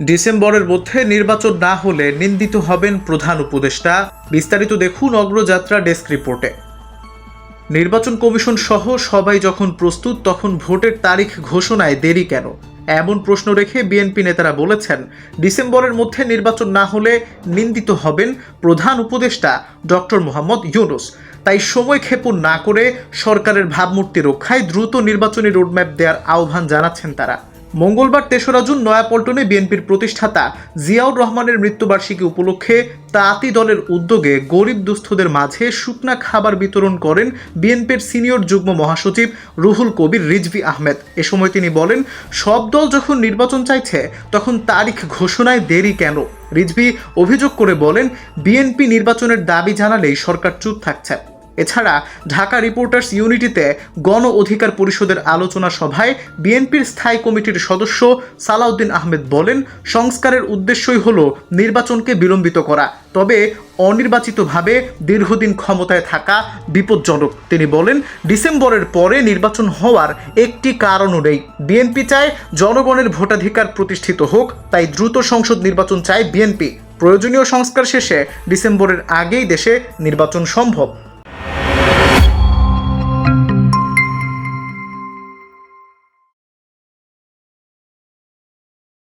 ডিসেম্বরের মধ্যে নির্বাচন না হলে নিন্দিত হবেন প্রধান উপদেষ্টা। বিস্তারিত দেখুন অগ্রযাত্রা ডেস্ক রিপোর্টে। নির্বাচন কমিশন সহ সবাই যখন প্রস্তুত, তখন ভোটের তারিখ ঘোষণায় দেরি কেন? এমন প্রশ্ন রেখে বিএনপি নেতারা বলেছেন, ডিসেম্বরের মধ্যে নির্বাচন না হলে নিন্দিত হবেন প্রধান উপদেষ্টা ডক্টর মোহাম্মদ ইউনুস। তাই সময় ক্ষেপণ না করে সরকারের ভাবমূর্তি রক্ষায় দ্রুত নির্বাচনী রোডম্যাপ দেওয়ার আহ্বান জানাচ্ছেন তারা। মঙ্গলবার তেসরা জুন নয়াপল্টনে বিএনপির প্রতিষ্ঠাতা জিয়াউর রহমানের মৃত্যুবার্ষিকী উপলক্ষে তাঁতি দলের উদ্যোগে গরিব দুস্থদের মাঝে শুকনা খাবার বিতরণ করেন বিএনপির সিনিয়র যুগ্ম মহাসচিব রুহুল কবির রিজভি আহমেদ। এ সময় তিনি বলেন, সব দল যখন নির্বাচন চাইছে, তখন তারিখ ঘোষণায় দেরি কেন? রিজভি অভিযোগ করে বলেন, বিএনপি নির্বাচনের দাবি জানালেই সরকার চুপ থাকছে। এছাড়া ঢাকা রিপোর্টার্স ইউনিটিতে গণ অধিকার পরিষদের আলোচনা সভায় বিএনপির স্থায়ী কমিটির সদস্য সালাউদ্দিন আহমেদ বলেন, সংস্কারের উদ্দেশ্যই হল নির্বাচনকে বিলম্বিত করা। তবে অনির্বাচিতভাবে দীর্ঘদিন ক্ষমতায় থাকা বিপজ্জনক। তিনি বলেন, ডিসেম্বরের পরে নির্বাচন হওয়ার একটি কারণও নেই। বিএনপি চায় জনগণের ভোটাধিকার প্রতিষ্ঠিত হোক, তাই দ্রুত সংসদ নির্বাচন চায় বিএনপি। প্রয়োজনীয় সংস্কার শেষে ডিসেম্বরের আগেই দেশে নির্বাচন সম্ভব।